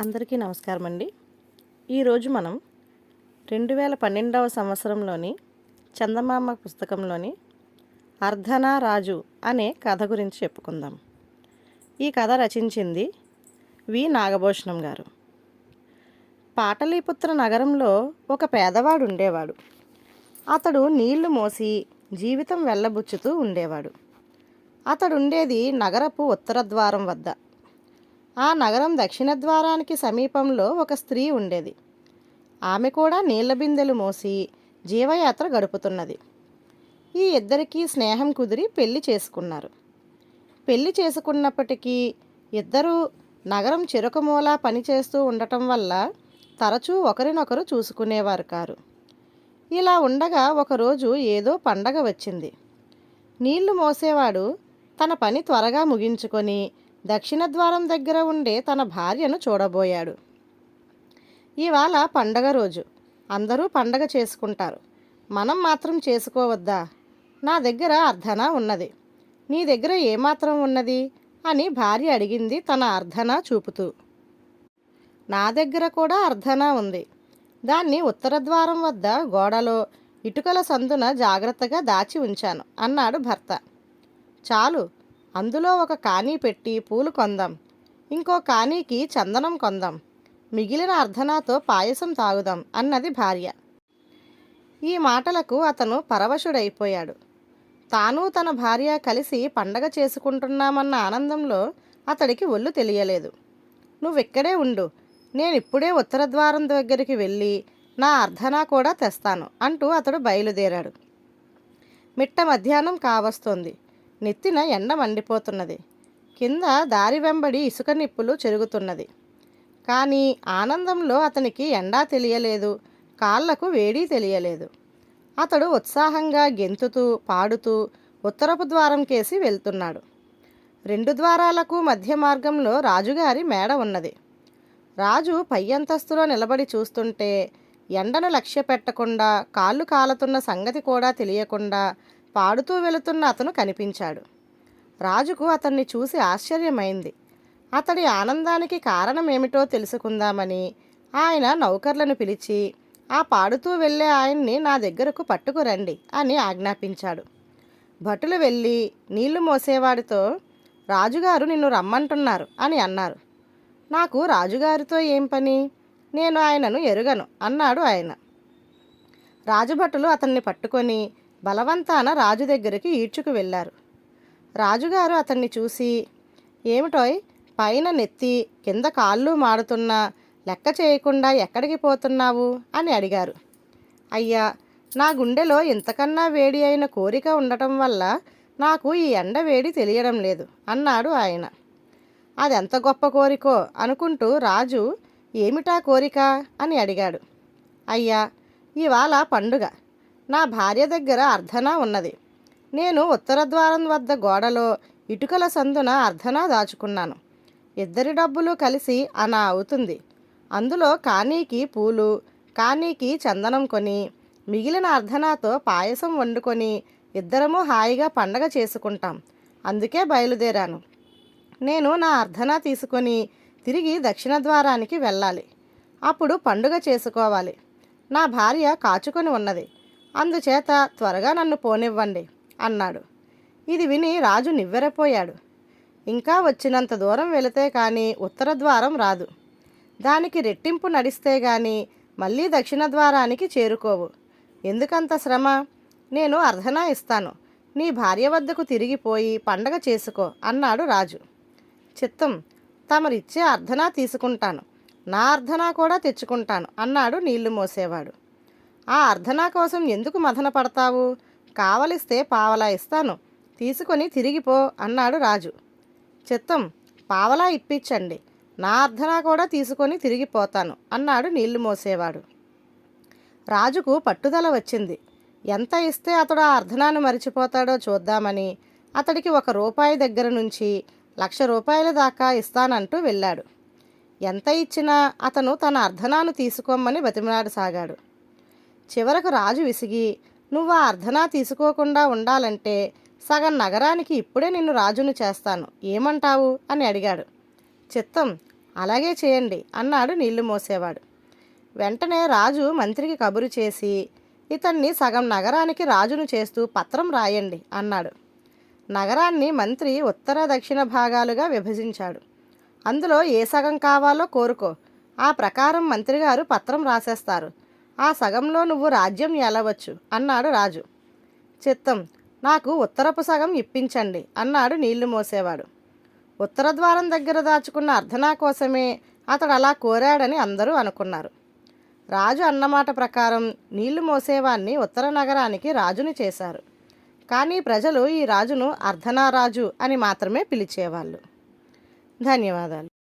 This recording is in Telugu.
అందరికీ నమస్కారం అండి ఈరోజు మనం రెండు వేల పన్నెండవ సంవత్సరంలోని చందమామ పుస్తకంలోని అర్ధనా రాజు అనే కథ గురించి చెప్పుకుందాం. ఈ కథ రచించింది వి. నాగభూషణం గారు. పాటలీపుత్ర నగరంలో ఒక పేదవాడు ఉండేవాడు. అతడు నీళ్ళు మోసి జీవితం వెళ్ళబుచ్చుతూ ఉండేవాడు. అతడు ఉండేది నగరపు ఉత్తర ద్వారం వద్ద. ఆ నగరం దక్షిణ ద్వారానికి సమీపంలో ఒక స్త్రీ ఉండేది. ఆమె కూడా నీళ్ళ బిందెలు మోసి జీవయాత్ర గడుపుతున్నది. ఈ ఇద్దరికీ స్నేహం కుదిరి పెళ్ళి చేసుకున్నారు. పెళ్ళి చేసుకున్నప్పటికీ ఇద్దరూ నగరం చెరుకమూల పనిచేస్తూ ఉండటం వల్ల తరచూ ఒకరినొకరు చూసుకునేవారు కారు. ఇలా ఉండగా ఒకరోజు ఏదో పండగ వచ్చింది. నీళ్ళు మోసేవాడు తన పని త్వరగా ముగించుకొని దక్షిణ ద్వారం దగ్గర ఉండే తన భార్యను చూడబోయాడు. ఇవాళ పండగ రోజు. అందరూ పండగ చేసుకుంటారు. మనం మాత్రం చేసుకోవద్దా? నా దగ్గర అర్ధన ఉన్నది. నీ దగ్గర ఏమాత్రం ఉన్నది? అని భార్య అడిగింది తన అర్ధన చూపుతూ. నా దగ్గర కూడా అర్ధన ఉంది. దాన్ని ఉత్తర ద్వారం వద్ద గోడలో ఇటుకల సందున జాగ్రత్తగా దాచి ఉంచాను అన్నాడు భర్త. చాలు అందులో ఒక కానీ పెట్టి పూలు కొందాం. ఇంకో కానీకి చందనం కొందాం. మిగిలిన అర్ధనాతో పాయసం తాగుదాం అన్నది భార్య. ఈ మాటలకు అతను పరవశుడైపోయాడు. తాను తన భార్య కలిసి పండగ చేసుకుంటున్నామన్న ఆనందంలో అతడికి ఒళ్ళు తెలియలేదు. నువ్వెక్కడే ఉండు. నేను ఇప్పుడే ఉత్తర ద్వారం దగ్గరికి వెళ్ళి నా అర్ధనా కూడా తెస్తాను అంటూ అతడు బయలుదేరాడు. మిట్ట మధ్యాహ్నం కావస్తోంది. నెత్తిన ఎండ మండిపోతున్నది. కింద దారి వెంబడి ఇసుక నిప్పులు చెరుగుతున్నది. కానీ ఆనందంలో అతనికి ఎండా తెలియలేదు. కాళ్ళకు వేడి తెలియలేదు. అతడు ఉత్సాహంగా గెంతుతూ పాడుతూ ఉత్తరపు ద్వారం కేసి వెళ్తున్నాడు. రెండు ద్వారాలకు మధ్య మార్గంలో రాజుగారి మేడ ఉన్నది. రాజు పై అంతస్తులో నిలబడి చూస్తుంటే ఎండను లక్ష్య పెట్టకుండా కాళ్ళు కాలుతున్న సంగతి కూడా తెలియకుండా పాడుతూ వెళుతున్న అతను కనిపించాడు. రాజుకు అతన్ని చూసి ఆశ్చర్యమైంది. అతడి ఆనందానికి కారణమేమిటో తెలుసుకుందామని ఆయన నౌకర్లను పిలిచి ఆ పాడుతూ వెళ్ళే ఆయన్ని నా దగ్గరకు పట్టుకురండి అని ఆజ్ఞాపించాడు. భటులు వెళ్ళి నీళ్ళు మోసేవాడితో రాజుగారు నిన్ను రమ్మంటున్నారు అని అన్నారు. నాకు రాజుగారితో ఏం పని? నేను ఆయనను ఎరుగను అన్నాడు ఆయన. రాజభటులు అతన్ని పట్టుకొని బలవంతాన రాజు దగ్గరికి ఈడ్చుకు వెళ్ళారు. రాజుగారు అతన్ని చూసి ఏమిటోయ్? పైన నెత్తి కింద కాళ్ళు మాడుతున్నా లెక్క చేయకుండా ఎక్కడికి పోతున్నావు? అని అడిగారు. అయ్యా నా గుండెలో ఇంతకన్నా వేడి అయిన కోరిక ఉండటం వల్ల నాకు ఈ ఎండ వేడి తెలియడం లేదు అన్నాడు ఆయన. అది ఎంత గొప్ప కోరికో అనుకుంటూ రాజు ఏమిటా కోరిక? అని అడిగాడు. అయ్యా ఇవాళ పండుగ. నా భార్య దగ్గర అర్ధనా ఉన్నది. నేను ఉత్తర ద్వారం వద్ద గోడలో ఇటుకల సందున అర్ధనా దాచుకున్నాను. ఇద్దరి డబ్బులు కలిసి అనా అవుతుంది. అందులో కానీకి పూలు కానీకి చందనం కొని మిగిలిన అర్ధనాతో పాయసం వండుకొని ఇద్దరము హాయిగా పండగ చేసుకుంటాం. అందుకే బయలుదేరాను. నేను నా అర్ధనా తీసుకొని తిరిగి దక్షిణ ద్వారానికి వెళ్ళాలి. అప్పుడు పండుగ చేసుకోవాలి. నా భార్య కాచుకొని ఉన్నది. అందుచేత త్వరగా నన్ను పోనివ్వండి అన్నాడు. ఇది విని రాజు నివ్వెరపోయాడు. ఇంకా వచ్చినంత దూరం వెళితే కానీ ఉత్తర ద్వారం రాదు. దానికి రెట్టింపు నడిస్తే గాని మళ్ళీ దక్షిణ ద్వారానికి చేరుకోవు. ఎందుకంత శ్రమ? నేను అర్ధనా ఇస్తాను. నీ భార్య వద్దకు తిరిగిపోయి పండగ చేసుకో అన్నాడు రాజు. చిత్తం తమరిచ్చే అర్ధనా తీసుకుంటాను. నా అర్ధనా కూడా తెచ్చుకుంటాను అన్నాడు నీళ్ళు మోసేవాడు. ఆ అర్ధనా కోసం ఎందుకు మథన పడతావు? కావలిస్తే పావలా ఇస్తాను. తీసుకొని తిరిగిపో అన్నాడు రాజు. చిత్తం పావలా ఇప్పించండి. నా అర్ధనా కూడా తీసుకొని తిరిగిపోతాను అన్నాడు నీళ్ళు మోసేవాడు. రాజుకు పట్టుదల వచ్చింది. ఎంత ఇస్తే అతడు ఆ అర్ధనాన్ని మరిచిపోతాడో చూద్దామని అతడికి ఒక రూపాయి దగ్గర నుంచి లక్ష రూపాయల దాకా ఇస్తానంటూ వెళ్ళాడు. ఎంత ఇచ్చినా అతను తన అర్ధనాను తీసుకోమని బతిమలాడసాగాడు. చివరకు రాజు విసిగి నువ్వు ఆ అర్ధనా తీసుకోకుండా ఉండాలంటే సగం నగరానికి ఇప్పుడే నిన్ను రాజును చేస్తాను. ఏమంటావు? అని అడిగాడు. చిత్తం అలాగే చేయండి అన్నాడు నీళ్ళు మోసేవాడు. వెంటనే రాజు మంత్రికి కబురు చేసి ఇతన్ని సగం నగరానికి రాజును చేస్తూ పత్రం రాయండి అన్నాడు. నగరాన్ని మంత్రి ఉత్తర దక్షిణ భాగాలుగా విభజించాడు. అందులో ఏ సగం కావాలో కోరుకో ఆ ప్రకారం మంత్రిగారు పత్రం రాసేస్తారు. ఆ సగంలో నువ్వు రాజ్యం ఏలవచ్చు? అన్నాడు రాజు. చిత్తం. నాకు ఉత్తరపు సగం ఇప్పించండి అన్నాడు నీళ్ళు మోసేవాడు. ఉత్తర ద్వారం దగ్గర దాచుకున్న అర్ధనా కోసమే అతడు అలా కోరాడని అందరూ అనుకున్నారు. రాజు అన్నమాట ప్రకారం నీళ్ళు మోసేవాన్ని ఉత్తర నగరానికి రాజుని చేశారు. కానీ ప్రజలు ఈ రాజును అర్ధనారాజు అని మాత్రమే పిలిచేవాళ్ళు. ధన్యవాదాలు.